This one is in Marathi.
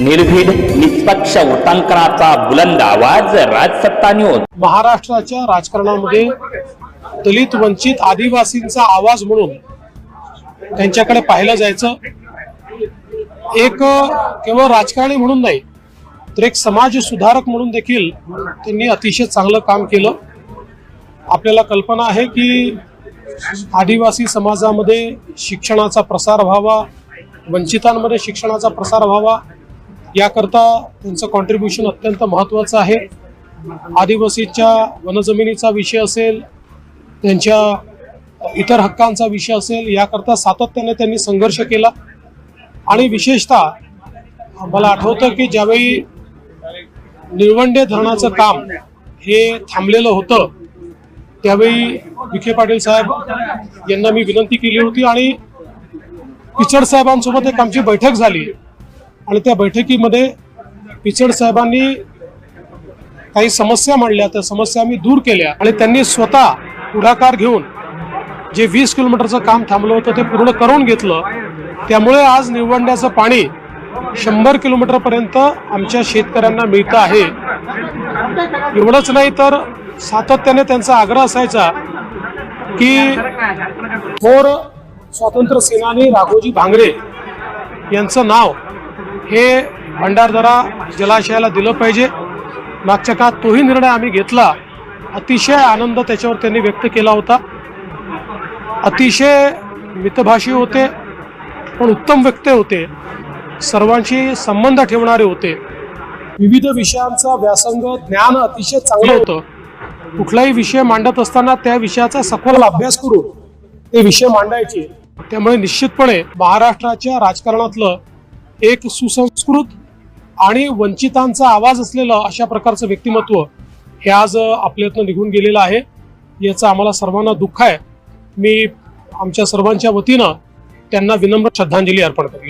निर्भीड निष्पक्ष वृत्तांकनाचा बुलंद आवाज राजसत्ता न्यूज महाराष्ट्राच्या राजकारणामध्ये दलित वंचित आदिवासींचा आवाज म्हणून त्यांच्याकडे पाहिलं जायचं. एक केवळ राजकारणी म्हणून नाही तर एक समाज सुधारक म्हणून देखील त्यांनी अतिशय चांगलं काम केलं. आपल्याला कल्पना आहे की आदिवासी समाजामध्ये शिक्षणाचा प्रसार व्हावा वंचितांमध्ये शिक्षणाचा प्रसार व्हावा याकरता त्यांचं कॉन्ट्रीब्युशन अत्यंत महत्त्वाचं आहे. आदिवासीच्या वनजमिनीचा विषय असेल त्यांच्या इतर हक्कांचा विषय असेल याकरता सातत्याने त्यांनी संघर्ष केला. आणि विशेषतः मला आठवतं की ज्यावेळी निळवंडे धरणाचं काम हे थांबलेलं होतं त्यावेळी विखे पाटील साहेब यांना मी विनंती केली होती आणि पिचड साहेबांसोबत एक आमची बैठक झाली. आणि त्या बैठकीमध्ये पिचड साहेबांनी काही समस्या मांडल्या त्या समस्या आम्ही दूर केल्या आणि त्यांनी स्वतः पुढाकार घेऊन जे वीस किलोमीटरचं काम थांबलं होतं ते पूर्ण करून घेतलं. त्यामुळे आज निवडण्याचं पाणी शंभर किलोमीटरपर्यंत आमच्या शेतकऱ्यांना मिळतं आहे. एवढंच नाही तर सातत्याने त्यांचा आग्रह असायचा की थोर स्वातंत्र्य सेनानी राघोजी भांगरे यांचं नाव हे भंडारदरा जलाशयाला दिलं पाहिजे. मागच्या काळात तोही निर्णय आम्ही घेतला. अतिशय आनंद त्याच्यावर त्यांनी व्यक्त केला होता. अतिशय मितभाषी होते पण उत्तम व्यक्ते होते. सर्वांशी संबंध ठेवणारे होते. विविध विषयांचा व्यासंग ज्ञान अतिशय चांगलं होतं. कुठलाही विषय मांडत असताना त्या विषयाचा सखोल अभ्यास करून ते विषय मांडायचे. त्यामुळे निश्चितपणे महाराष्ट्राच्या राजकारणातलं एक सुसंस्कृत आणि वंचितांचा आवाज असलेलं अशा प्रकारचं व्यक्तिमत्व हे आज आपल्यातनं निघून गेलेलं आहे. याचं आम्हाला सर्वांना दुःख आहे. मी आमच्या सर्वांच्या वतीनं त्यांना विनम्र श्रद्धांजली अर्पण करतो.